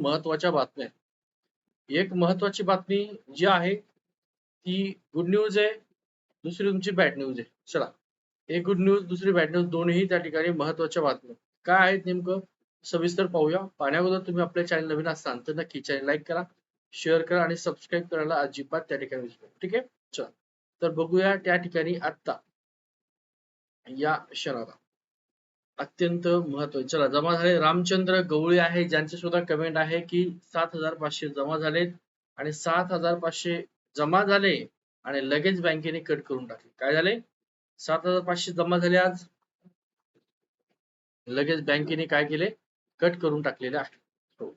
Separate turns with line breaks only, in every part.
महत्त्वाच्या बातम्या एक महत्वाची बातमी जी आहे ती गुड न्यूज आहे दुसरी तुमची बॅड न्यूज आहे. चला. एक गुड न्यूज दुसरी बॅड न्यूज दोन्ही त्या ठिकाणी महत्त्वाच्या बातम्या काय आहेत नेमकं? सविस्तर पाहूया. पाहण्याअगोदर तुम्ही आपल्या चॅनल नवीन असाल तर नक्की चॅनल लाईक करा शेअर करा आणि सबस्क्राईब करायला अजिबात त्या ठिकाणी विसरू ठीक आहे? चला. तर बघूया त्या ठिकाणी आत्ता या क्षणाला. अत्यंत महत्त्वाचे. चला जमा झाले. रामचंद्र गवळी आहे ज्यांचे सुद्धा कमेंट आहे की सात हजार पाचशे जमा झालेत आणि सात हजार पाचशे जमा झाले आणि लगेच बँकेने कट करून टाकले. काय झाले? सात हजार पाचशे जमा झाले आज. लगेच बँकेने काय केले? कट करून टाकलेले आहे. हो.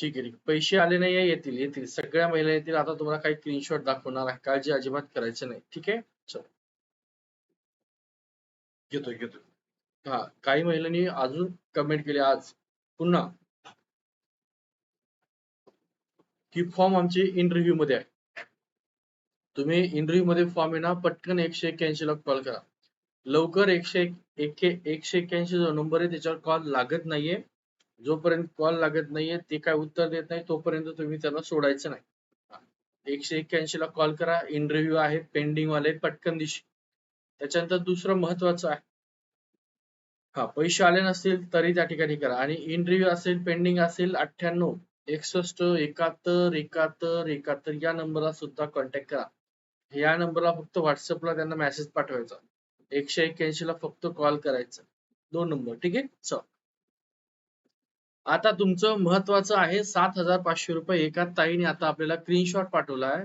ठीक आहे ठीक आहे. पैसे आले नाही येतील येतील. सगळ्या महिला येतील. आता तुम्हाला काही स्क्रीनशॉट दाखवणार आहे. काळजी अजिबात करायचं नाही. ठीक आहे? चल. घेतो घेतो हा काही महिलांनी अजून कमेंट केले आज. पुन्हा. की फॉर्म आमचे इंटरव्ह्यू मध्ये आहे. तुम्ही इंटरव्ह्यू मध्ये फॉर्म आहे ना पटकन एकशे एक्क्याऐंशी ला कॉल करा. लवकर एकशे एकशे एकशे एक्क्याऐंशी जो नंबर आहे त्याच्यावर कॉल लागत नाहीये. जोपर्यंत कॉल लागत नाहीये ते काय उत्तर देत नाही तोपर्यंत तुम्ही त्यांना सोडायचं नाही. एकशे एक्क्याऐंशी ला कॉल करा. इंटरव्ह्यू आहे पेंडिंग वाले पटकन दिशी. त्याच्यानंतर दुसरं महत्वाचं आहे. हा पैसे आले नसतील तरी त्या ठिकाणी करा. आणि इंटरव्ह्यू असेल पेंडिंग असेल अठ्ठ्याण्णव एकसष्ट एकाहत्तर एकाहत्तर एकाहत्तर या नंबरला सुद्धा कॉन्टॅक्ट करा. या नंबरला फक्त व्हॉट्सअपला त्यांना मेसेज पाठवायचा. एकशे एक्क्याऐंशी ला फक्त कॉल करायचा. दोन नंबर ठीक आहे? चल. आता तुमचं महत्वाचं आहे सात हजार पाचशे रुपये एका ताईने आता आपल्याला स्क्रीनशॉट पाठवलाय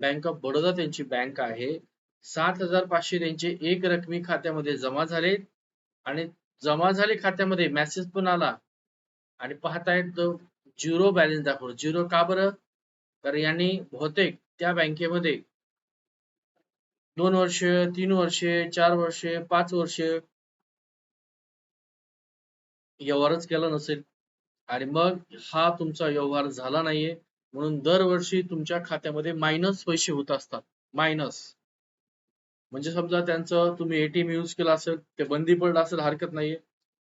बँक ऑफ बडोदा त्यांची बँक आहे. सात हजार पाचशे त्यांचे एक रकमी खात्यामध्ये जमा झाले आणि जमा झाले खात्यामध्ये मेसेज पण आला. आणि पाहतायत तो झिरो बॅलन्स दाखवतो. झिरो का बरं? तर यांनी बहुतेक त्या बँकेमध्ये दोन वर्ष तीन वर्षे चार वर्षे पाच वर्षे व्यवहारच केला नसेल. आणि मग हा तुमचा व्यवहार झाला नाहीये. म्हणून दरवर्षी तुमच्या खात्यामध्ये मायनस पैसे होत असतात. मायनस म्हणजे समजा त्यांचं तुम्ही एटीएम युज केला असेल ते बंदी पडलं असेल हरकत नाहीये.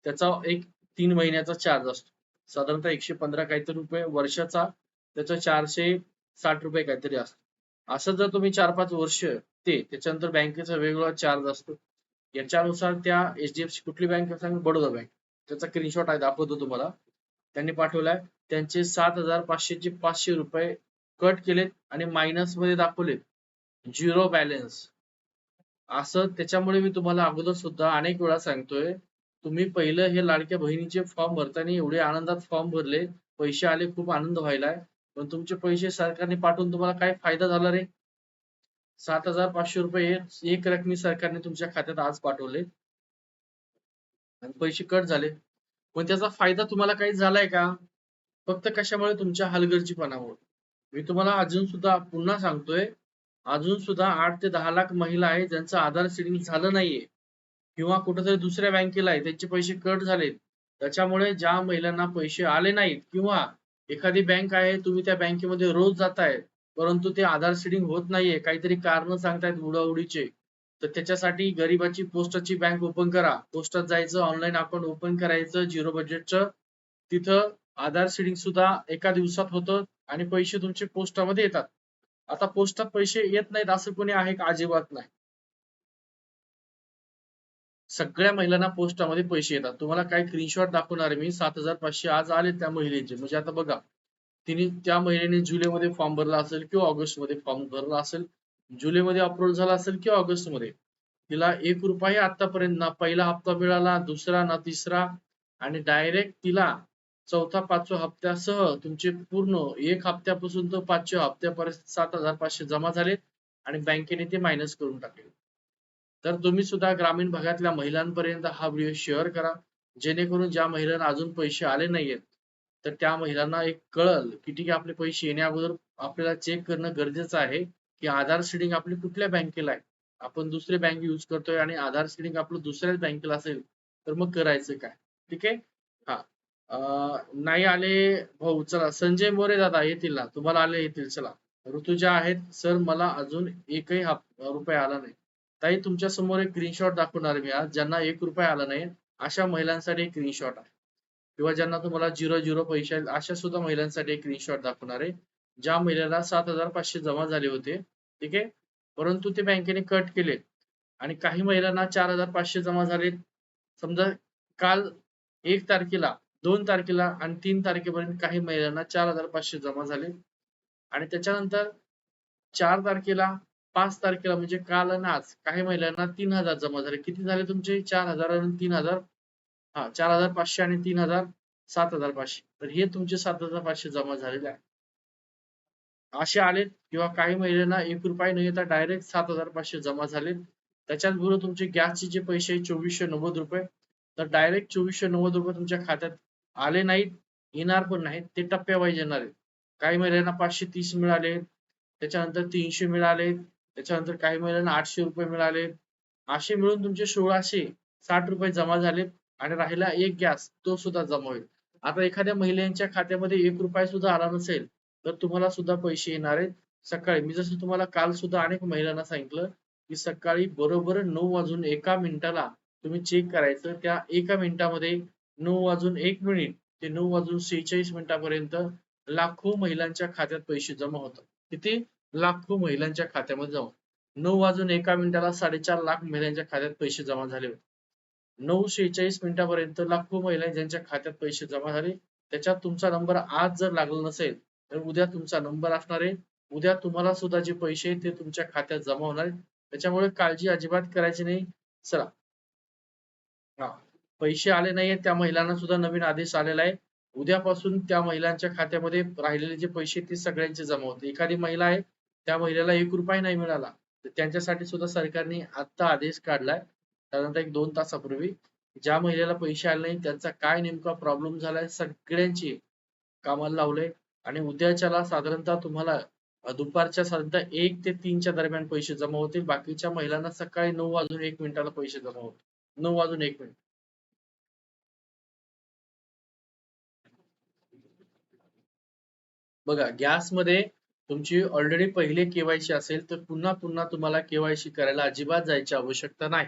त्याचा एक तीन महिन्याचा चार्ज असतो. साधारणतः एकशे पंधरा काहीतरी रुपये वर्षाचा त्याचा चारशे साठ रुपये काहीतरी असतो. असं जर तुम्ही चार पाच वर्ष ते त्याच्यानंतर बँकेचा वेगवेगळा चार्ज असतो. याच्यानुसार त्या एचडीएफसी कुठली बँक सांग? बडोदा बँक त्याचा स्क्रीनशॉट आहे दाखवतो तुम्हाला. त्यांनी पाठवलाय. त्यांचे सात हजार पाचशेचे पाचशे रुपये कट केलेत आणि मायनसमध्ये दाखवलेत. झिरो बॅलन्स असं त्याच्यामुळे मी तुम्हाला अगोदर सुद्धा अनेक वेळा सांगतोय. तुम्ही पहिलं हे लाडक्या बहिणीचे फॉर्म भरताना एवढे आनंदात फॉर्म भरले पैसे आले खूप आनंद व्हायलाय पण तुमचे पैसे सरकारने पाठवून तुम्हाला काय फायदा झाला रे? सात हजार पाचशे रुपये एक रकमी सरकारने तुमच्या खात्यात आज पाठवले. आणि पैसे कट झाले. पण त्याचा फायदा तुम्हाला काही झालाय का? फक्त कशामुळे? तुमच्या हलगर्जीपणामुळे. मी तुम्हाला अजून सुद्धा पुन्हा सांगतोय अजून सुद्धा आठ ते दहा लाख महिला आहेत ज्यांचं आधार सिडिंग झालं नाहीये. किंवा कुठेतरी दुसऱ्या बँकेला आहे त्यांचे पैसे कट झालेत. त्याच्यामुळे ज्या महिलांना पैसे आले नाहीत किंवा एखादी बँक आहे तुम्ही त्या बँकेमध्ये रोज जाताय परंतु ते आधार सिडिंग होत नाहीये काहीतरी कारण सांगतायत उडाउडीचे तर त्याच्यासाठी गरीबाची पोस्टाची बँक ओपन करा. पोस्टात जायचं ऑनलाईन अकाउंट ओपन करायचं झिरो बजेटचं तिथं आधार सिडिंग सुद्धा एका दिवसात होतं आणि पैसे तुमचे पोस्टामध्ये येतात. आता पोस्टात पैसे येत नाहीत असं कोणी आहे का? अजिबात नाही. सगळ्या महिलांना पोस्टामध्ये पैसे येतात. तुम्हाला काही स्क्रीनशॉट दाखवणार मी. सात हजार पाचशे आज आले त्या महिलेचे. म्हणजे आता बघा तिने त्या महिलेने जुलैमध्ये फॉर्म भरला असेल किंवा ऑगस्टमध्ये फॉर्म भरला असेल जुलैमध्ये अप्रूव्ह झाला असेल किंवा ऑगस्टमध्ये तिला एक रुपयाही आतापर्यंत ना पहिला हप्ता मिळाला दुसरा ना तिसरा. आणि डायरेक्ट तिला चौथा पाचव्या हप्त्यासह तुमचे पूर्ण एक हप्त्यापासून तर पाचव्या हप्त्यापर्यंत सात हजार पाचशे जमा झाले आणि बँकेने ते मायनस करून टाकले. तर तुम्ही सुद्धा ग्रामीण भागातल्या महिलांपर्यंत हा व्हिडिओ शेअर करा. जेणेकरून ज्या महिलांना अजून पैसे आले नाहीयेत तर त्या महिलांना एक कळल की ठीक आहे आपले पैसे येण्या अगोदर आपल्याला चेक करणं गरजेचं आहे की आधार सीडिंग आपली कुठल्या बँकेला आहे. आपण दुसरे बँक युज करतोय आणि आधार सीडिंग आपलं दुसऱ्याच बँकेला असेल तर मग करायचं काय? ठीक आहे? हा. नाही आले भाऊ चला संजय मोरे दादा येतील ना तुम्हाला आले येतील चला. ऋतुजा आहेत सर मला अजून एकही रुपये आला नाही. ताई तुमच्यासमोर एक स्क्रीनशॉट दाखवणार मी आज ज्यांना एक रुपये आला नाही अशा महिलांसाठी एक स्क्रीनशॉट आहे. किंवा ज्यांना तुम्हाला झिरो झिरो पैसे आहेत अशा सुद्धा महिलांसाठी एक स्क्रीनशॉट दाखवणार आहे. ज्या महिलेला सात हजार पाचशे जमा झाले होते ठीक आहे? परंतु ते बँकेने कट केले. आणि काही महिलांना चार हजार पाचशे जमा झाले. समजा काल एक तारखेला दोन तारखेला आणि तीन तारखेपर्यंत काही महिलांना चार हजार पाचशे जमा झाले. आणि त्याच्यानंतर चार तारखेला पाच तारखेला म्हणजे काल आणि आज काही महिलांना तीन हजार जमा झाले. किती झाले तुमचे? चार हजार आणि तीन हजार. हा चार हजार पाचशे आणि तीन हजार सात हजार पाचशे. तर हे तुमचे सात हजार पाचशे जमा झालेले आहे. असे आलेत किंवा काही महिलांना एक रुपये न येता डायरेक्ट सात हजार पाचशे जमा झाले त्याच्याच बरोबर तुमचे गॅसचे जे पैसे चोवीसशे नव्वद रुपये. तर डायरेक्ट चोवीसशे नव्वद रुपये तुमच्या खात्यात आले नाहीत येणार पण नाहीत ते टप्प्यावाईज येणार आहेत. काही महिलांना पाचशे तीस मिळाले त्याच्यानंतर तीनशे मिळाले त्याच्यानंतर काही महिलांना आठशे रुपये मिळाले. असे मिळून तुमचे सोळाशे साठ रुपये जमा झाले आणि राहिला एक गॅस तो सुद्धा जमा होईल. आता एखाद्या महिलांच्या खात्यामध्ये एक रुपया सुद्धा आला नसेल तर तुम्हाला सुद्धा पैसे येणार आहेत. सकाळी मी जसं तुम्हाला काल सुद्धा अनेक महिलांना सांगितलं की सकाळी बरोबर नऊ वाजून एका मिनिटाला तुम्ही चेक करायचं त्या एका मिनिटामध्ये नऊ वाजून एक मिनिट ते नऊ वाजून सेहेचाळीस मिनिटापर्यंत लाखो महिलांच्या खात्यात पैसे जमा होतात. किती? लाखो महिलांच्या खात्यामध्ये जमा नऊ वाजून एका मिनिटाला साडेचार लाख महिलांच्या खात्यात पैसे जमा झाले होते. नऊ शेहेचाळीस मिनिटापर्यंत लाखो महिला ज्यांच्या खात्यात पैसे जमा झाले. त्याच्यात तुमचा नंबर आज जर लागला नसेल तर उद्या तुमचा नंबर असणार आहे. उद्या तुम्हाला सुद्धा जे पैसे आहेत ते तुमच्या खात्यात जमा होणार त्याच्यामुळे काळजी अजिबात करायची नाही. चला. हा. पैसे आले नाहीये त्या महिलांना सुद्धा नवीन आदेश आलेला आहे. उद्यापासून त्या महिलांच्या खात्यामध्ये राहिलेले जे पैसे ते सगळ्यांचे जमा होते एखादी महिला आहे त्या महिलेला एक रुपया नाही मिळाला तर त्यांच्यासाठी सुद्धा सरकारने आता आदेश काढलाय. त्यानंतर एक दोन तासापूर्वी ज्या महिलेला पैसे आले नाही त्यांचा काय नेमका प्रॉब्लेम झालाय सगळ्यांची कामाला लावलंय. आणि उद्याच्याला साधारणतः तुम्हाला दुपारच्या साधारणतः एक ते तीनच्या दरम्यान पैसे जमा होतील. बाकीच्या महिलांना सकाळी नऊ वाजून एक मिनिटाला पैसे जमा होतील. नऊ वाजून एक मिनिट. बघा गॅसमध्ये तुमची ऑलरेडी पहिले केवायसी असेल तर पुन्हा पुन्हा तुम्हाला केवायसी करायला अजिबात जायची आवश्यकता नाही.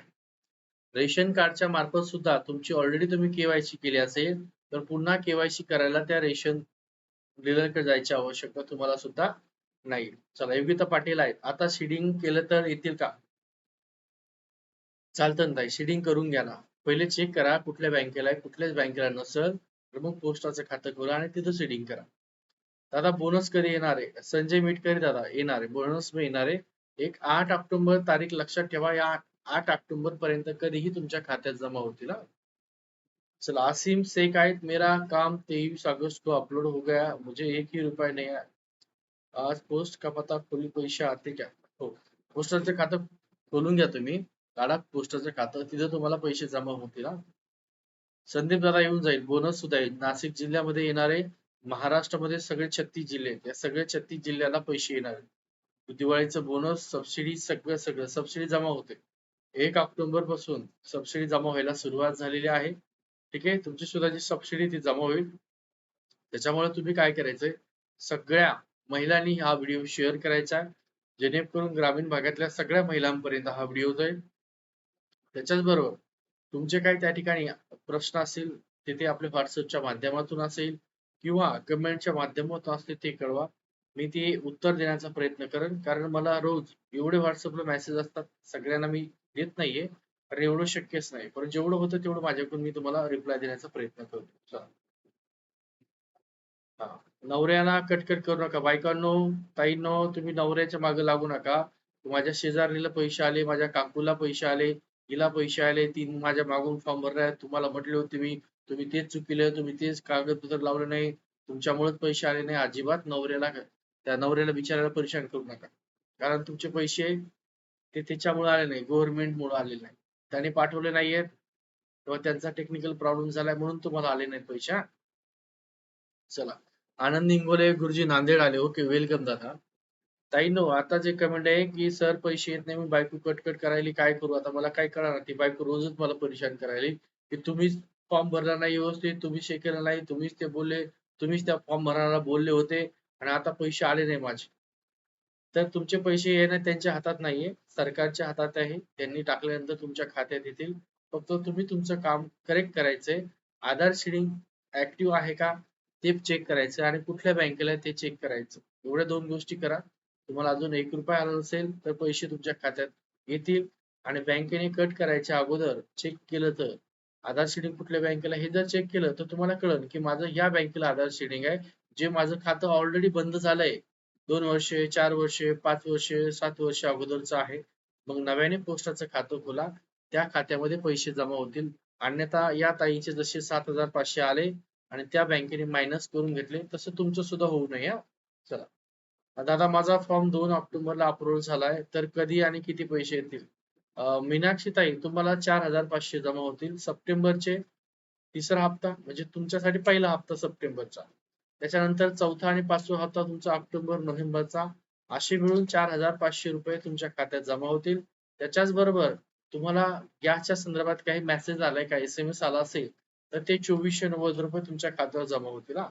रेशन कार्डच्या मार्फत सुद्धा तुमची ऑलरेडी तुम्ही केवायसी केली असेल तर पुन्हा केवायसी करायला त्या रेशन डीलरकडे जायची आवश्यकता तुम्हाला सुद्धा नाही. चला योगिता पाटील आहेत. आता शिडिंग केलं तर येतील का? चालतं नाही शिडिंग करून घ्या ना. पहिले चेक करा कुठल्या बँकेला आहे कुठल्याच बँकेला नसेल तर मग पोस्टाचं खातं खोला आणि तिथं सिडिंग करा. दादा बोनस कधी येणार आहे? संजय मिटकरी दादा येणार आहे. बोनस येणार आहे. एक आठ ऑक्टोबर तारीख लक्षात ठेवा या आठ ऑक्टोबर पर्यंत कधीही तुमच्या खात्यात जमा होतील चला आसिम शेख आहेत. मेरा काम तेईस अगस्त को अपलोड हो गया. मुझे एक ही रुपया नहीं आया आज पोस्ट का पता खोली पैसे आते क्या? हो. पोस्टरचं खातं खोलून घ्या तुम्ही. काढा पोस्टरचं खातं. तिथे तुम्हाला पैसे जमा होतील संदीप दादा येऊन जाईल. बोनस सुद्धा येईल. नाशिक जिल्ह्यामध्ये येणारे महाराष्ट्रामध्ये सगळे छत्तीस जिल्हे आहेत. या सगळ्या छत्तीस जिल्ह्याला पैसे येणार आहेत. दिवाळीचं बोनस सबसिडी सगळं सगळं. सबसिडी जमा होते. एक ऑक्टोबरपासून सबसिडी जमा व्हायला सुरुवात झालेली आहे. ठीक आहे? तुमची सुद्धा जी सबसिडी ती जमा होईल. त्याच्यामुळे तुम्ही काय करायचंय? सगळ्या महिलांनी हा व्हिडिओ शेअर करायचा जेणेकरून ग्रामीण भागातल्या सगळ्या महिलांपर्यंत हा व्हिडिओ जाईल. त्याच्याच बरोबर तुमचे काही त्या ठिकाणी प्रश्न असतील तिथे आपल्या व्हॉट्सअपच्या माध्यमातून असेल किंवा कमेंटच्या माध्यमातून असते ते कळवा. मी ते उत्तर देण्याचा प्रयत्न करेन. कारण मला रोज एवढे व्हॉट्सअपला मेसेज असतात सगळ्यांना मी देत नाहीये. कारण एवढं शक्यच नाही. पण जेवढं होतं तेवढं माझ्याकडून मी तुम्हाला रिप्लाय देण्याचा प्रयत्न करतो. नवऱ्याला कटकट करू नका. बायकांनो ताईंनो तुम्ही नवऱ्याच्या मागे लागू नका. माझ्या शेजारीला पैसे आले माझ्या काकूला पैसे आले हिला पैसे आले ती माझ्या मागून फॉर्म भरलाय तुम्हाला म्हटले होते मी तुम्ही तेच चुकीलं तुम्ही तेच कागदपत्र लावलं नाही तुमच्यामुळेच पैसे आले नाही अजिबात नवऱ्याला त्या नवऱ्याला बिचारायला परेशान करू नका. कारण तुमचे पैसे ते त्याच्यामुळे आले नाही गव्हर्नमेंट मुळे आले नाही. त्याने पाठवले नाहीयेत किंवा त्यांचा टेक्निकल प्रॉब्लेम झालाय म्हणून तुम्हाला आले नाहीत पैसे चला. आनंद इंगोले गुरुजी नांदेड आले. ओके वेलकम दादा. ताई नो आता जे कमेंट आहे की सर पैसे येत नाही मी बायको कटकट करायली काय करू आता? मला काय कळणार? ती बायको रोजच मला परेशान करायली की तुम्हीच फॉर्म भरला नाही व्यवस्थित तुम्हीच हे केलं नाही तुम्हीच ते बोलले तुम्हीच त्या फॉर्म भरायला बोलले होते आणि आता पैसे आले नाही माझे. तर तुमचे पैसे येणं त्यांच्या हातात नाहीये सरकारच्या हातात आहे त्यांनी टाकल्यानंतर तुमच्या खात्यात येतील. फक्त तुम्ही तुमचं काम करेक्ट करायचंय. आधार शिडिंग ऍक्टिव्ह आहे का ते चेक करायचं आणि कुठल्या बँकेला ते चेक करायचं. एवढ्या दोन गोष्टी करा. तुम्हाला अजून एक रुपया आला नसेल तर पैसे तुमच्या खात्यात येतील. आणि बँकेने कट करायच्या अगोदर चेक केलं तर आधार शेडिंग कुठल्या बँकेला हे जर चेक केलं तर तुम्हाला कळेल की माझं या बँकेला आधार शेडिंग आहे जे माझं खातं ऑलरेडी बंद झालंय. दोन वर्षे चार वर्षे पाच वर्षे सात वर्ष अगोदरचं आहे. मग नव्याने पोस्टाचं खातं खोला त्या खात्यामध्ये पैसे जमा होतील. अन्यथा या ताईचे जसे सात हजार पाचशे आले आणि त्या बँकेने मायनस करून घेतले तसं तुमचं सुद्धा होऊ नये चला. दादा माझा फॉर्म दोन ऑक्टोबरला अप्रूव्हल झालाय तर कधी आणि किती पैसे येतील? मीनाक्षी ताई तुम्हाला चार हजार पाचशे जमा होतील. सप्टेंबरचे तिसरा हप्ता म्हणजे तुमच्यासाठी पहिला हप्ता सप्टेंबरचा. त्याच्यानंतर चौथा आणि पाचवा हप्ता तुमचा ऑक्टोबर नोव्हेंबरचा. असे मिळून चार हजार पाचशे रुपये तुमच्या खात्यात जमा होतील. त्याच्याच बरोबर तुम्हाला गॅसच्या संदर्भात काही मेसेज आलाय का एस एम एस आला असेल तर ते चोवीसशे नव्वद रुपये तुमच्या खात्यावर जमा होतील हा.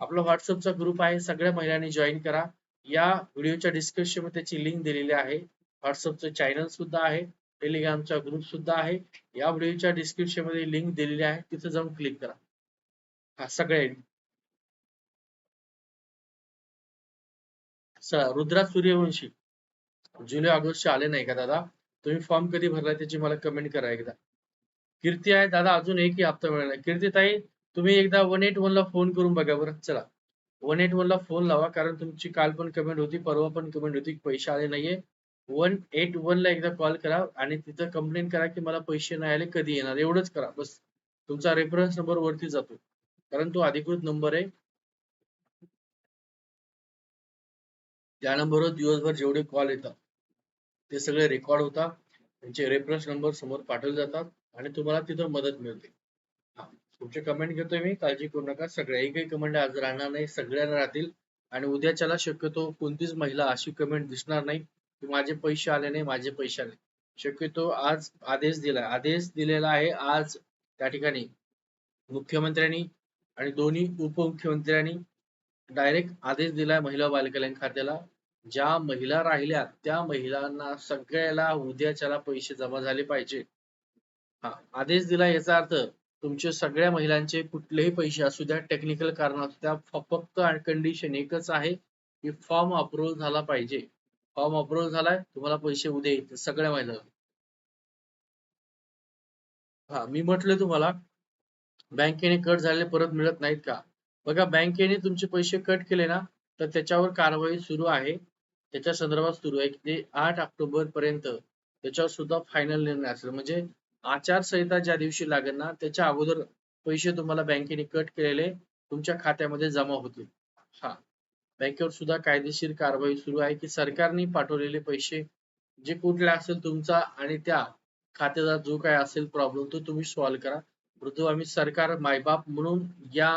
आपला व्हॉट्सअपचा ग्रुप आहे सगळ्या महिलांनी जॉईन करा. या व्हिडिओच्या डिस्क्रिप्शनमध्ये त्याची लिंक दिलेली आहे. व्हॉट्सअपचं चॅनल सुद्धा आहे. टेलिग्रामचा ग्रुप सुद्धा आहे. या व्हिडिओच्या डिस्क्रिप्शनमध्ये लिंक दिलेली आहे. तिथे जाऊन क्लिक करा. हा सगळे रुद्रा सूर्यवंशी. जुलै ऑगस्ट आले नाही का दादा? तुम्ही फॉर्म कधी भरलाय त्याची मला कमेंट करा एकदा. कीर्ती आहे. दादा अजून एकही हप्ता मिळाला कीर्ती ताई तुम्ही एकदा वन एट वन ला फोन करून बघा बरं. चला. वन एट वन ला फोन लावा कारण तुमची काल पण कमेंट होती परवा पण कमेंट होती पैसे आले नाहीये. वन एट वन ला एकदा कॉल करा आणि तिथं कंप्लेंट करा की मला पैसे नाही आले कधी येणार? एवढंच करा बस. तुमचा रेफरन्स नंबर वरती जातो. कारण तो अधिकृत नंबर आहे. त्या नंबरवर दिवसभर जेवढे कॉल येतात ते सगळे रेकॉर्ड होतात. त्यांचे रेफरन्स नंबर समोर पाठवले जातात आणि तुम्हाला तिथं मदत मिळते. तुमचे कमेंट घेतोय मी काळजी करू नका. सगळ्या एकही कमेंट आज राहणार नाही सगळ्यांना राहतील. आणि उद्याच्याला शक्यतो कोणतीच महिला अशी कमेंट दिसणार नाही. की माझे पैसे आले नाही माझे पैसे आले शक्यतो आज आदेश दिला आदेश दिलेला आहे आज त्या ठिकाणी मुख्यमंत्र्यांनी आणि दोन्ही उपमुख्यमंत्र्यांनी डायरेक्ट आदेश दिलाय महिला बालकल्याण खात्याला. ज्या महिला राहिल्या त्या महिलांना सगळ्याला उद्याच्याला पैसे जमा झाले पाहिजे. हा आदेश दिला याचा अर्थ तुमचे सगळ्या महिलांचे कुठलेही पैसे असू द्या टेक्निकल कारण असू द्या फक्त कंडिशन एकच आहे की फॉर्म अप्रूव्ह झाला पाहिजे. फॉर्म अप्रूव्ह झालाय तुम्हाला पैसे उद्या येतील सगळ्या महिला हा मी म्हटलं तुम्हाला बँकेने कट झालेले परत मिळत नाहीत का? बघा बँकेने तुमचे पैसे कट केले ना तर त्याच्यावर कारवाई सुरू आहे. त्याच्या संदर्भात सुरू आहे. की ते आठ ऑक्टोबर पर्यंत त्याच्यावर सुद्धा फायनल निर्णय असेल. म्हणजे आचारसंहिता ज्या दिवशी लागेल ना त्याच्या अगोदर पैसे तुम्हाला बँकेने कट केलेले तुमच्या खात्यामध्ये जमा होतील. हा. बँकेवर सुद्धा कायदेशीर कारवाई सुरू आहे की सरकारने पाठवलेले पैसे जे कुठले असेल तुमचा आणि त्या खात्याचा जो काय असेल प्रॉब्लेम तो तुम्ही सॉल्व्ह करा. परंतु आम्ही सरकार मायबाप म्हणून या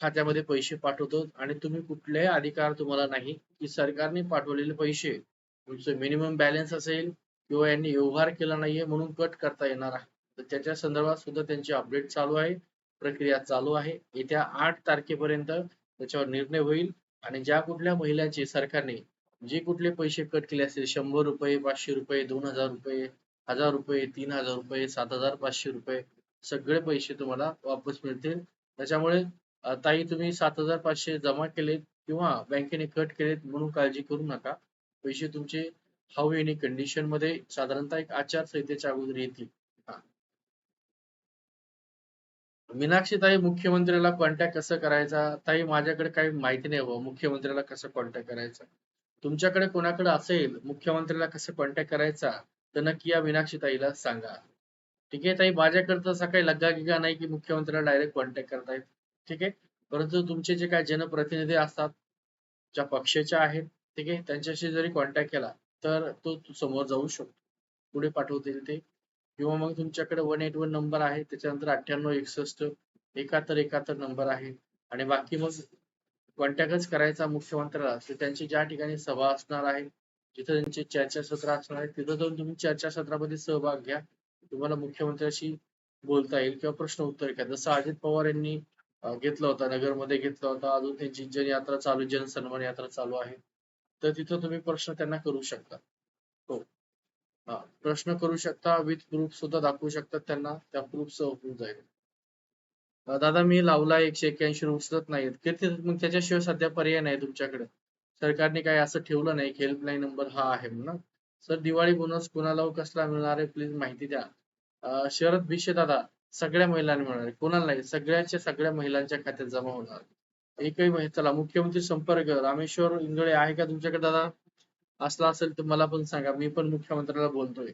खात्यामध्ये पैसे पाठवतो आणि तुम्ही कुठलेही अधिकार तुम्हाला नाही की सरकारने पाठवलेले पैसे तुमचे मिनिमम बॅलन्स असेल किंवा यांनी व्यवहार केला नाहीये म्हणून कट करता येणार आहे. तर त्याच्या संदर्भात सुद्धा त्यांची अपडेट चालू आहे प्रक्रिया चालू आहे. येत्या आठ तारखेपर्यंत त्याच्यावर निर्णय होईल. आणि ज्या कुठल्या महिलांचे सरकारने जे कुठले पैसे कट केले असतील शंभर रुपये पाचशे रुपये दोन हजार रुपये हजार रुपये तीन हजार रुपये सात हजार पाचशे रुपये सगळे पैसे तुम्हाला वापस मिळतील. त्याच्यामुळे ताई तुम्ही सात हजार पाचशे जमा केलेत किंवा बँकेने कट केलेत म्हणून काळजी करू नका. पैसे तुमचे हाऊ एनी कंडिशनमध्ये साधारणतः एक आचारसंहितेच्या अगोदर येतील. मीनाक्षी ताई मुख्यमंत्र्याला कॉन्टॅक्ट कसं करायचा? ताई माझ्याकडे काही माहिती नाही हो मुख्यमंत्र्याला कसं कॉन्टॅक्ट करायचा? तुमच्याकडे कोणाकडे असेल मुख्यमंत्र्याला कसं कॉन्टॅक्ट करायचा? तर नक्की या मीनाक्षी ताईला सांगा. ठीक आहे ताई? माझ्याकडे तसा काही लग्गा गिगा नाही की मुख्यमंत्र्याला डायरेक्ट कॉन्टॅक्ट करतायत ठीक आहे? परंतु तुमचे जे काही जनप्रतिनिधी असतात ज्या पक्षाच्या आहेत ठीक आहे? त्यांच्याशी जरी कॉन्टॅक्ट केला तर तो समोर जाऊ शकतो. पुढे पाठवतील ते. किंवा मग तुमच्याकडे वन एट वन नंबर आहे त्याच्यानंतर अठ्ठ्याण्णव एकसष्ट एकाहत्तर एकाहत्तर नंबर आहे. आणि बाकी मग कॉन्टॅक्टच करायचा मुख्यमंत्र्याला तर त्यांची ज्या ठिकाणी सभा असणार आहे जिथे त्यांचे चर्चासत्र असणार आहे तिथं जाऊन तुम्ही चर्चासत्रामध्ये सहभाग घ्या. तुम्हाला मुख्यमंत्र्याशी बोलता येईल किंवा प्रश्न उत्तर घ्या. जसं अजित पवार यांनी घेतला होता नगरमध्ये घेतला होता अजून त्यांची जनयात्रा चालू जनसन्मान यात्रा चालू आहे. तर तिथं तुम्ही प्रश्न त्यांना करू शकता. प्रश्न करू शकता विथ प्रूफ सुद्धा दाखवू शकतात त्यांना त्या प्रूफ सह होऊन जाईल. दादा मी लावला एकशे एक्क्याऐंशी उचलत नाहीत. किती मग त्याच्याशिवाय सध्या पर्याय नाही तुमच्याकडे. सरकारने काही असं ठेवलं नाही हेल्पलाईन नंबर हा आहे म्हणून. सर दिवाळी बोनस कुणाला हो, कसला मिळणार आहे? प्लीज माहिती द्या. शरद भिशे दादा सगळ्या महिलांना मिळणार आहे. कोणाला नाही सगळ्याच्या सगळ्या महिलांच्या खात्यात जमा होणार एकही चला मुख्यमंत्री संपर्क रामेश्वर इंगळे आहे का तुमच्याकडे दादा? असला असेल तर मला पण सांगा. मी पण मुख्यमंत्र्याला बोलतोय.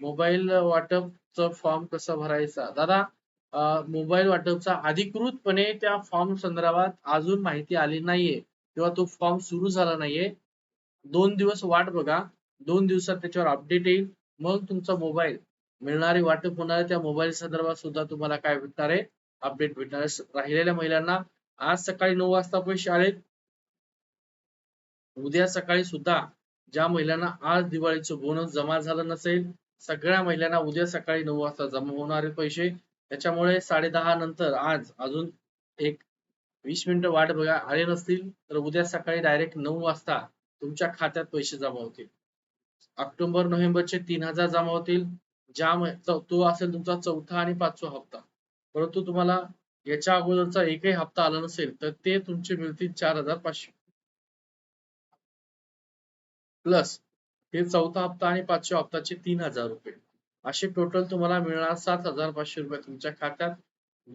मोबाईल वाटपचा फॉर्म कसा भरायचा? दादा मोबाईल वाटपचा अधिकृतपणे त्या फॉर्म संदर्भात अजून माहिती आली नाहीये किंवा तो फॉर्म सुरू झाला नाहीये. दोन दिवस वाट बघा. दोन दिवसात त्याच्यावर अपडेट येईल. मग तुमचा मोबाईल मिळणारे वाटप होणारे त्या मोबाईल संदर्भात सुद्धा तुम्हाला काय भेटणार आहे? अपडेट भेटणार राहिलेल्या महिलांना आज सकाळी नऊ वाजता पैसे आलेत उद्या सकाळी सुद्धा ज्या महिलांना आज दिवाळीचं बोनस जमा झालं नसेल सगळ्या महिलांना उद्या सकाळी नऊ वाजता जमा होणारे पैसे. त्याच्यामुळे साडे दहा नंतर आज अजून एक वीस मिनिटं वाट बघा आले नसतील तर उद्या सकाळी डायरेक्ट नऊ वाजता तुमच्या खात्यात पैसे जमा होतील. ऑक्टोबर नोव्हेंबरचे तीन हजार जमा होतील. ज्या तो असेल तुमचा चौथा आणि पाचवा हप्ता. परंतु तुम्हाला याच्या अगोदरचा एकही हप्ता आला नसेल तर ते तुमचे मिळतील चार हजार पाचशे. प्लस हे चौथा हप्ता आणि पाचव्या हप्ताचे तीन हजार रुपये. असे टोटल तुम्हाला मिळणार सात हजार पाचशे रुपये तुमच्या खात्यात.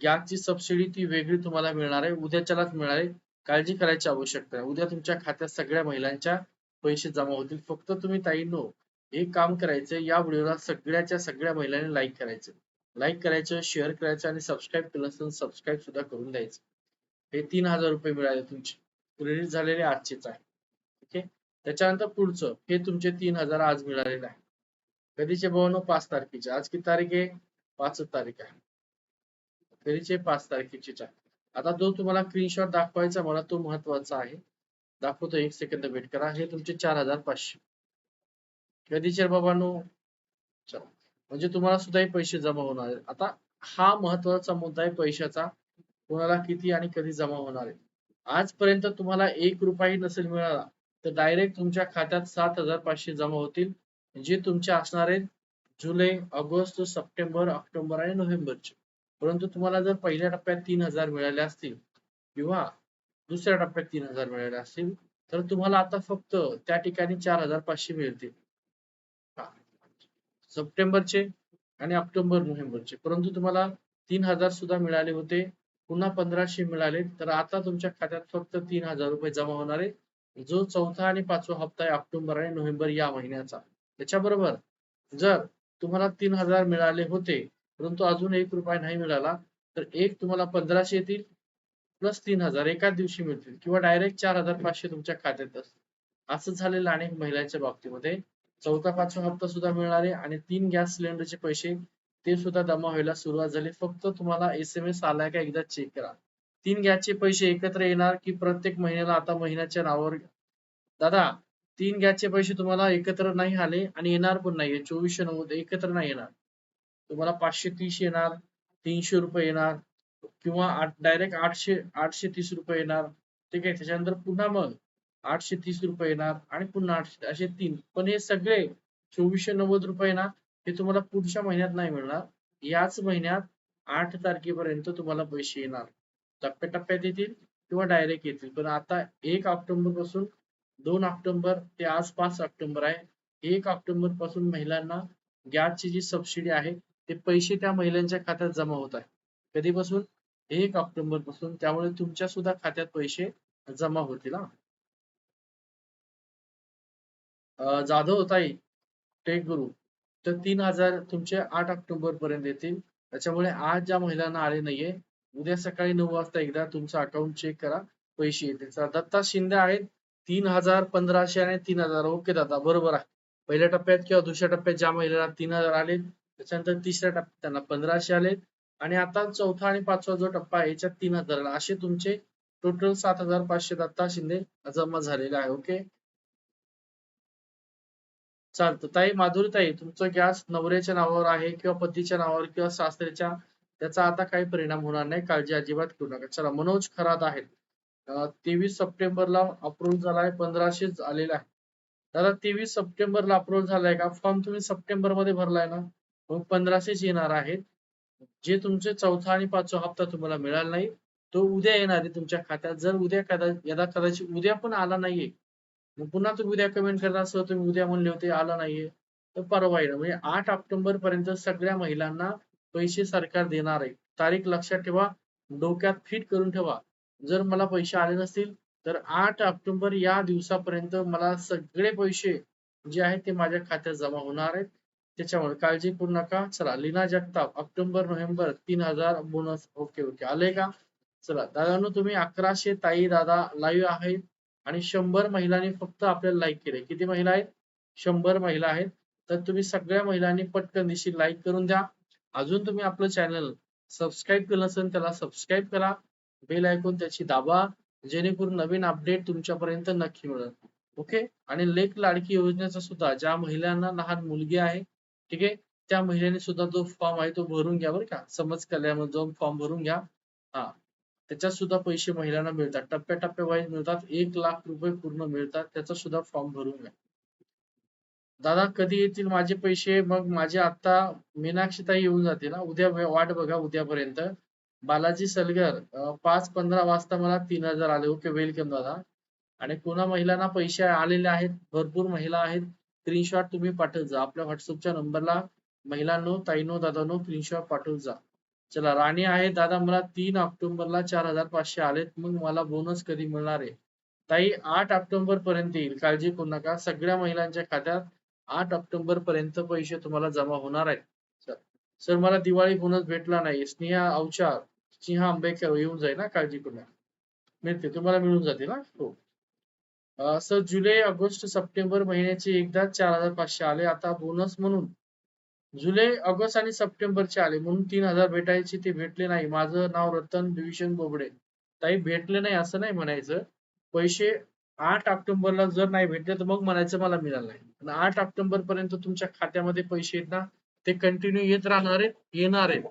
गॅसची सबसिडी ती वेगळी तुम्हाला मिळणार आहे. उद्याच्यालाच मिळणार आहे. काळजी करायची आवश्यकता आहे उद्या तुमच्या खात्यात सगळ्या महिलांच्या पैसे जमा होतील. फक्त तुम्ही ताईंनो एक काम करायचं या व्हिडिओला सगळ्याच्या सगळ्या महिलांनी लाईक करायचं. लाईक करायचं शेअर करायचं आणि सबस्क्राईब केलं असेल सबस्क्राईब सुद्धा करून द्यायचं. हे तीन हजार रुपये मिळाले तुमचे. क्रेडिट झालेले आजचेच आहे. त्याच्यानंतर पुढचं हे तुमचे तीन हजार आज मिळालेले आहे. कधीचे भावनो? पाच तारखेचे. आज किती तारीख आहे? पाच तारीख आहे. कधीचे? पाच तारखेचीच आहे आता जो तुम्हाला स्क्रीनशॉट दाखवायचा मला तो महत्त्वाचा आहे. दाखवतो. एक सेकंद वेट करा. हे तुमचे चार हजार पाचशे. कधीचे बाबांनो चला. म्हणजे तुम्हाला सुद्धा पैसे जमा होणार आहेत. आता हा महत्त्वाचा मुद्दा आहे पैशाचा. कोणाला किती आणि कधी जमा होणार आहे? आजपर्यंत तुम्हाला एक रुपयाही नसेल मिळाला. तर डायरेक्ट तुमच्या खात्यात सात हजार पाचशे जमा होतील. जे तुमचे असणार आहेत जुलै ऑगस्ट सप्टेंबर ऑक्टोबर आणि नोव्हेंबरचे. परंतु तुम्हाला जर पहिल्या टप्प्यात तीन हजार मिळाले असतील किंवा दुसऱ्या टप्प्यात तीन हजार मिळाले असतील तर तुम्हाला आता फक्त त्या ठिकाणी चार हजार पाचशे मिळतील. सप्टेंबरचे आणि ऑक्टोबर नोव्हेंबरचे. परंतु तुम्हाला तीन हजार सुद्धा मिळाले होते. पुन्हा पंधराशे मिळाले. तर आता तुमच्या खात्यात फक्त तीन हजार रुपये जमा होणार आहे जो चौथा आणि पाचवा हप्ता आहे ऑक्टोबर आणि नोव्हेंबर या महिन्याचा. त्याच्याबरोबर जर तुम्हाला तीन हजार मिळाले होते परंतु अजून एक रुपया नाही मिळाला तर एक तुम्हाला पंधराशे येतील प्लस तीन हजार एकाच दिवशी मिळतील किंवा डायरेक्ट चार हजार पाचशे तुमच्या खात्यात असतील असं झालेलं अनेक महिलांच्या बाबतीमध्ये. चौथा पाचवा हप्ता सुद्धा मिळाले आणि तीन गॅस सिलेंडरचे पैसे ते सुद्धा जमा व्हायला सुरुवात झाली. फक्त तुम्हाला एस एम एस आलाय का एकदा चेक करा. तीन गॅसचे पैसे एकत्र येणार की प्रत्येक महिन्याला आता महिन्याच्या नावावर दादा तीन गॅसचे पैसे तुम्हाला एकत्र नाही आले आणि येणार पण नाहीये. चोवीसशे नव्वद एकत्र नाही येणार. तुम्हाला पाचशे तीस येणार तीनशे रुपये येणार किंवा डायरेक्ट आठशे आठशे तीस रुपये येणार. ठीक आहे त्याच्यानंतर पुन्हा मग आठशे तीस रुपये येणार आणि पुन्हा आठशे असे तीन. पण हे सगळे चोवीसशे नव्वद रुपये ना हे तुम्हाला पुढच्या महिन्यात नाही मिळणार. याच महिन्यात आठ तारखेपर्यंत तुम्हाला पैसे येणार. टप्प्याटप्प्यात येतील किंवा डायरेक्ट येतील. पण आता एक ऑक्टोबरपासून दोन ऑक्टोबर ते आज पाच ऑक्टोबर आहे. एक ऑक्टोबरपासून महिलांना गॅसची जी सबसिडी आहे ते पैसे त्या महिलांच्या खात्यात जमा होत आहे. कधीपासून? एक ऑक्टोबरपासून. त्यामुळे तुमच्या सुद्धा खात्यात पैसे जमा होतील हा. जाधव ताई टेक गुरु तर तीन हजार तुमचे आठ ऑक्टोबर पर्यंत येतील. त्याच्यामुळे आज ज्या महिलांना आले नाहीये उद्या सकाळी नऊ वाजता एकदा तुमचं अकाउंट चेक करा पैसे येतील. दत्ता शिंदे आहेत तीन हजार पंधराशे आणि तीन हजार. ओके दादा बरोबर आहे. पहिल्या टप्प्यात किंवा दुसऱ्या टप्प्यात ज्या महिलेला तीन हजार आले त्याच्यानंतर तिसऱ्या टप्प्यात त्यांना पंधराशे आले. आणि आता चौथा आणि पाचवा जो टप्पा आहे याच्यात तीन हजार असे तुमचे टोटल सात हजार पाचशे दत्ता शिंदे जमा झालेले आहे ओके चालतं. ताई माधुरी ताई तुमचं गॅस नवऱ्याच्या नावावर आहे किंवा पतीच्या नावावर किंवा सासऱ्याच्या त्याचा आता काही परिणाम होणार नाही. काळजी अजिबात करू नका. चला मनोज खरात आहेत. तेवीस सप्टेंबरला अप्रूव्ह झालाय पंधराशे आलेला आहे दादा तेवीस सप्टेंबरला अप्रूव्ह झालाय का? फॉर्म तुम्ही सप्टेंबरमध्ये भरलाय ना? मग पंधराशेच येणार आहेत. जे तुमचे चौथा आणि पाचवा हप्ता तुम्हाला मिळाला नाही तो उद्या येणार आहे तुमच्या खात्यात. जर उद्या कदा यदा कदाचित उद्या पण आला नाहीये. मग पुन्हा तुम्ही उद्या कमेंट करणार सर तुम्ही उद्या म्हणले होते आला नाहीये. तर परवा येणार. म्हणजे आठ ऑक्टोबर पर्यंत सगळ्या महिलांना पैसे सरकार देणार आहे. तारीख लक्षात ठेवा. डोक्यात फिट करून ठेवा. जर मला पैसे आले नसतील तर आठ ऑक्टोबर या दिवसापर्यंत मला सगळे पैसे जे आहेत ते माझ्या खात्यात जमा होणार आहेत. त्याच्यामुळे काळजी करू नका. चला लीना जगताप ऑक्टोबर नोव्हेंबर तीन हजार बोनस ओके ओके आले का? चला दादांनो तुम्ही अकराशे ताई दादा लाईव्ह आहेत आणि शंभर महिलांनी फक्त आपल्याला लाईक केले किती महिला आहेत? शंभर महिला आहेत. तर तुम्ही सगळ्या महिलांनी पटकन दिशी लाईक करून द्या. अजून तुम्ही आपलं चॅनल सबस्क्राईब केलं असेल त्याला सबस्क्राईब करा. बेल ऐकून त्याची दाबा जेणेकरून नवीन अपडेट तुमच्यापर्यंत नक्की मिळेल. ओके आणि लेख लाडकी योजनेचा सुद्धा ज्या महिलांना लहान मुलगी आहे ठीक आहे? त्या महिलेने सुद्धा जो फॉर्म आहे तो भरून घ्या बरं का. समज कल्यामध्ये जाऊन फॉर्म भरून घ्या. हा. त्याच्यात सुद्धा पैसे महिलांना मिळतात. टप्प्याटप्प्या वाईज मिळतात. एक लाख रुपये पूर्ण मिळतात. त्याचा सुद्धा फॉर्म भरून घ्या. दादा कधी येतील माझे पैसे? मग माझे आता मीनाक्षीताई येऊन जाते ना. उद्या वाट बघा उद्यापर्यंत. बालाजी सलगर पाच पंधरा वाजता मला तीन हजार आले. ओके वेलकम दादा. आणि कोणा महिलांना पैसे आलेले आहेत. भरपूर महिला आहेत. स्क्रीनशॉट तुम्ही पाठवत जा. आपल्या व्हॉट्सअपच्या नंबरला महिलांनो ताईनो दादानो स्क्रीनशॉट पाठवत जा. चला राणी आहे. दादा मला तीन ऑक्टोबरला चार हजार पाचशे आलेत. मग मला बोनस कधी मिळणार आहे? ताई आठ ऑक्टोबर पर्यंत येईल. काळजी करू नका. सगळ्या महिलांच्या खात्यात आठ ऑक्टोबर पर्यंत पैसे तुम्हाला जमा होणार आहेत. सर मला दिवाळी बोनस भेटला नाही. स्नेहा अवचार सिंह आंबेकर येऊन जाईल ना काळजी करू नका. मिळते तुम्हाला मिळून जाते ना हो. सर जुलै ऑगस्ट सप्टेंबर महिन्याचे एकदा चार हजार पाचशे आले. आता बोनस म्हणून. जुलै ऑगस्ट आणि सप्टेंबरचे आले म्हणून तीन हजार भेटायचे ते भेटले नाही. माझं नाव रतन भीषण बोबडे. ताई भेटले नाही असं नाही म्हणायचं. पैसे आठ ऑक्टोबरला जर नाही भेटले तर मग म्हणायचं मला मिळालं नाही. आठ ऑक्टोबर पर्यंत तुमच्या खात्यामध्ये पैसे आहेत ना ते कंटिन्यू येत राहणार आहेत येणार आहेत.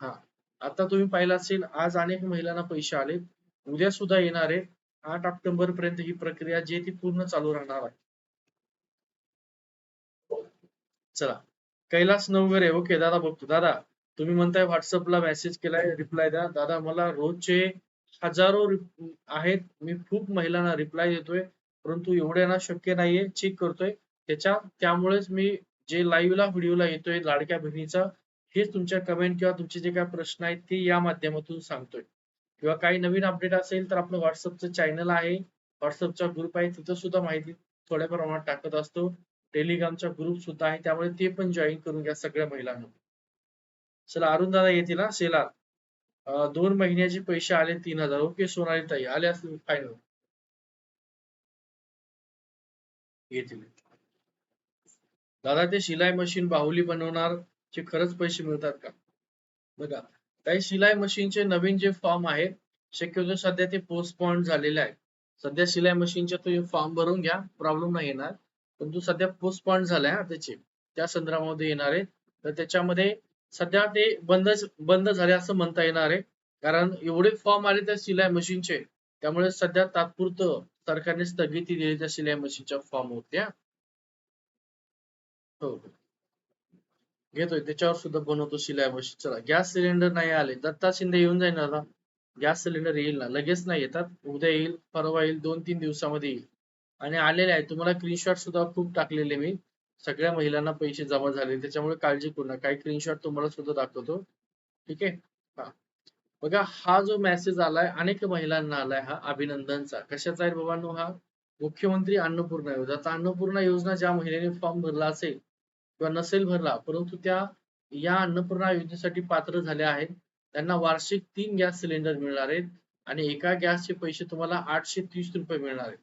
हा आता तुम्ही पाहिलं असेल आज अनेक महिलांना पैसे आले उद्या सुद्धा येणार आहेत. आठ ऑक्टोबर पर्यंत ही प्रक्रिया जी ती पूर्ण चालू राहणार आहे. चला कैलास नवगरे ओके दादा बघतो. दादा तुम्ही म्हणताय व्हॉट्सअपला मेसेज केलाय रिप्लाय द्या. दादा मला रोजचे हजारो आहेत. मी खूप महिलांना रिप्लाय देतोय. परंतु एवढ्यांना शक्य नाहीये. चेक करतोय. त्याच्या त्यामुळेच मी जे लाईव्हला व्हिडिओला येतोय लाडक्या बहिणीचा हेच तुमच्या कमेंट किंवा तुमचे जे काही प्रश्न आहेत ते या माध्यमातून सांगतोय. किंवा काही नवीन अपडेट असेल तर आपलं व्हॉट्सअपचं चॅनल आहे. व्हॉट्सअपचा ग्रुप आहे. तिथं सुद्धा माहिती थोड्या प्रमाणात टाकत असतो. टेलिग्रामचा ग्रुप सुद्धा आहे. त्यामुळे ते पण जॉईन करून घ्या सगळ्या महिलांना. चला अरुण दादा येतील ना सेला दोन महिन्याचे पैसे आले तीन हजार. ओके सोनाली ताई आले असतील फायनल येतील. दादा ते शिलाई मशीन बाहुली बनवणार चे खरंच पैसे मिळतात का? बघा काही शिलाई मशीनचे नवीन जे फॉर्म आहेत शक्यतो सध्या ते पोस्टपॉन झालेले आहेत सध्या शिलाई मशीनचे तुम्ही फॉर्म भरून घ्या प्रॉब्लेम नाही येणार. परंतु सध्या पोस्टपॉन झालाय त्याचे. त्या संदर्भामध्ये येणार आहे. तर त्याच्यामध्ये सध्या ते बंद बंद झाले असं म्हणता येणार आहे. कारण एवढे फॉर्म आले त्या शिलाई मशीनचे त्यामुळे सध्या तात्पुरतं सरकारने स्थगिती दिली त्या शिलाई मशीनच्या फॉर्म होत्या हो. घेतोय त्याच्यावर सुद्धा बनवतो शिलाई मशीन चला गॅस सिलेंडर नाही आले दत्ता शिंदे येऊन जाईल ना आता. गॅस सिलेंडर येईल ना लगेच नाही येतात. उद्या येईल परवा येईल दोन तीन दिवसामध्ये येईल. आणि आलेले आहे तुम्हाला स्क्रीनशॉट सुद्धा खूप टाकलेले मी. सगळ्या महिलांना पैसे जमा झाले. त्याच्यामुळे काळजी करू नका. काही स्क्रीनशॉट तुम्हाला सुद्धा दाखवतो. ठीक आहे? हा. बघा हा जो मेसेज आलाय अनेक महिलांना आलाय हा अभिनंदनचा. कशाचा आहे बाबांनो हा? मुख्यमंत्री अन्नपूर्णा योजना. आता अन्नपूर्णा योजना ज्या महिलेने फॉर्म भरला असेल किंवा नसेल भरला परंतु त्या या अन्नपूर्णा योजनेसाठी पात्र झाल्या आहेत. त्यांना वार्षिक तीन गॅस सिलेंडर मिळणार आहेत आणि एका गॅसचे पैसे तुम्हाला आठशे तीस रुपये मिळणार आहेत.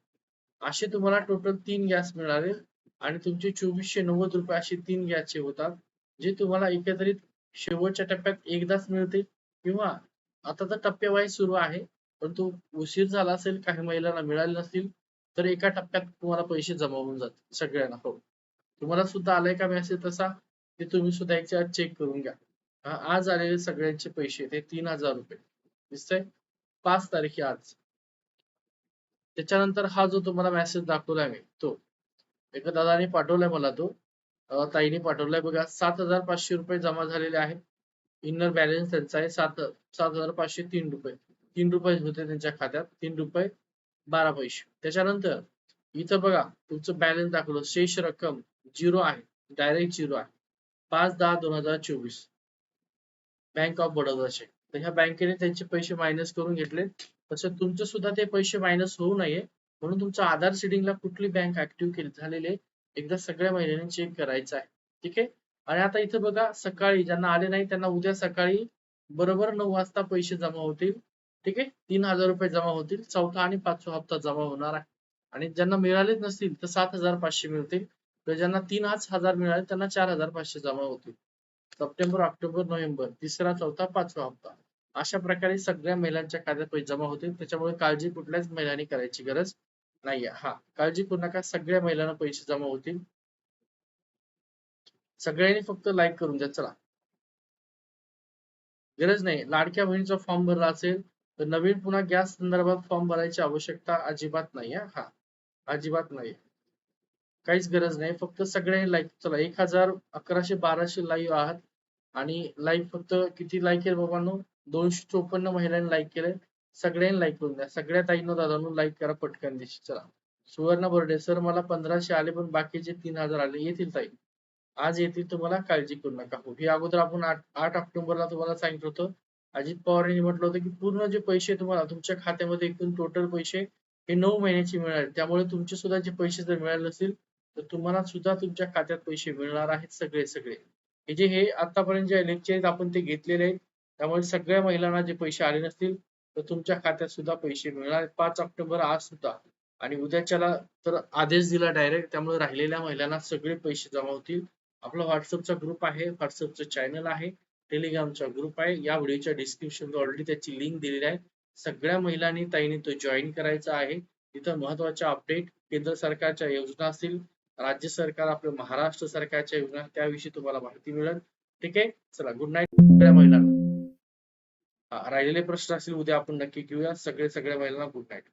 असे तुम्हाला टोटल तीन गॅस मिळणार आहेत. आणि तुमचे चोवीसशे नव्वद रुपये असे तीन गॅसचे होतात जे तुम्हाला एकत्रित शेवटच्या टप्प्यात एकदाच मिळते किंवा आता तर टप्प्यावाईज सुरू आहे परंतु उशीर झाला असेल काही महिलांना मिळाले नसतील तर एका टप्प्यात तुम्हाला पैसे जमा होऊन जातील सगळ्यांना. हो. तुम्हाला सुद्धा आलाय का मेसेज तसा? ते तुम्ही सुद्धा एकदा चेक करून घ्या. आज आलेले सगळ्यांचे पैसे ते तीन हजार रुपये. दिसतंय? पाच तारीख आज. त्याच्यानंतर हा जो तुम्हाला मेसेज दाखवला मी तो. एका दादाने पाठवलाय मला तो. ताईने पाठवलाय बघा. सात हजार पाचशे रुपये जमा झालेले आहेत. इनर बॅलन्स त्यांचा आहे सात सात हजार पाचशे तीन रुपये. तीन रुपये होते त्यांच्या खात्यात. तीन रुपये बारा पैसे. त्याच्यानंतर इथं बघा तुमचं बॅलन्स दाखवलं. शेष रक्कम झिरो आहे. डायरेक्ट झिरो आहे. पाच दहा दोन हजार चोवीस. बँक ऑफ बडोदाचे तर ह्या बँकेने त्यांचे पैसे मायनस करून घेतले. तसं तुमचे सुद्धा ते पैसे मायनस होऊ नये. म्हणून तुमचं आधार सिडिंगला कुठली बँक ऍक्टिव्ह केली झालेले एकदा सगळ्या महिलांनी चेक करायचं आहे. ठीक आहे? आणि आता इथं बघा सकाळी ज्यांना आले नाही त्यांना उद्या सकाळी बरोबर नऊ वाजता पैसे जमा होतील. ठीक आहे? तीन हजार रुपये जमा होतील. चौथा आणि पाचवा हप्ता जमा होणार आहे. आणि ज्यांना मिळालेच नसतील तर सात हजार पाचशे मिळतील. तर ज्यांना तीन हजार मिळाले त्यांना चार हजार पाचशे जमा होतील. सप्टेंबर ऑक्टोबर नोव्हेंबर तिसरा चौथा पाचवा हप्ता. अशा प्रकारे सगळ्या महिलांच्या खात्यात पैसे जमा होतील. त्याच्यामुळे काळजी कुठल्याच महिलांनी करायची गरज नाहीये. हा काळजी करू नका. सगळ्या महिलांना पैसे जमा होतील. सगळ्यांनी फक्त लाईक करून द्या. चला. गरज नाही. लाडक्या बहिणीचा फॉर्म भरला असेल तर नवीन पुन्हा गॅस संदर्भात फॉर्म भरायची आवश्यकता अजिबात नाही हा हा अजिबात नाही काहीच गरज नाही. फक्त सगळ्यांनी लाईक चला. एक हजार अकराशे बाराशे लाईव्ह आहात. आणि लाईक फक्त किती लाईक केलं बाबांनो? दोनशे चोपन्न महिलांनी लाईक केलंय सगळ्यांनी लाईक करून द्या. सगळ्या ताईंनो दादांनो लाईक करा पटकन दिशी. चला. सुवर्ण बर्डे सर मला पंधराशे आले पण बाकीचे तीन हजार आले. येतील ताई. आज येतील तुम्हाला काळजी करू नका. हो हे अगोदर आपण आठ आठ ऑक्टोबरला तुम्हाला सांगितलं होतं. अजित पवार यांनी म्हटलं होतं की पूर्ण जे पैसे तुम्हाला तुमच्या खात्यामध्ये एकूण टोटल पैसे हे नऊ महिन्याचे मिळाले. त्यामुळे तुमचे सुद्धा जे पैसे जर मिळाले नसतील तर तुम्हाला सुद्धा तुमच्या खात्यात पैसे मिळणार आहेत सगळे सगळे. हे जे हे आतापर्यंत जे लेक्चर आहेत आपण ते घेतलेले आहेत. त्यामुळे सगळ्या महिलांना जे पैसे आले नसतील तर तुमच्या खात्यात सुद्धा पैसे मिळणार. पाच ऑक्टोबर आज सुद्धा. आणि उद्याच्याला तर आदेश दिला डायरेक्ट त्यामुळे राहिलेल्या महिलांना सगळे पैसे जमा होतील. आपला व्हॉट्सअपचा ग्रुप आहे व्हॉट्सअपचं चॅनल आहे टेलिग्रामचा ग्रुप आहे. या व्हिडिओच्या डिस्क्रिप्शन ऑलरेडी त्याची लिंक दिलेली आहे. सगळ्या महिलांनी ताईने तो जॉईन करायचा आहे. तिथं महत्त्वाच्या अपडेट केंद्र सरकारच्या योजना असतील राज्य सरकार आपल्या महाराष्ट्र सरकारच्या योजना त्याविषयी तुम्हाला माहिती मिळेल. ठीक आहे? चला गुड नाईट सगळ्या महिलांना. राहिलेले प्रश्न असतील उद्या आपण नक्की घेऊया. सगळे सगळ्या महिलांना गुड नाईट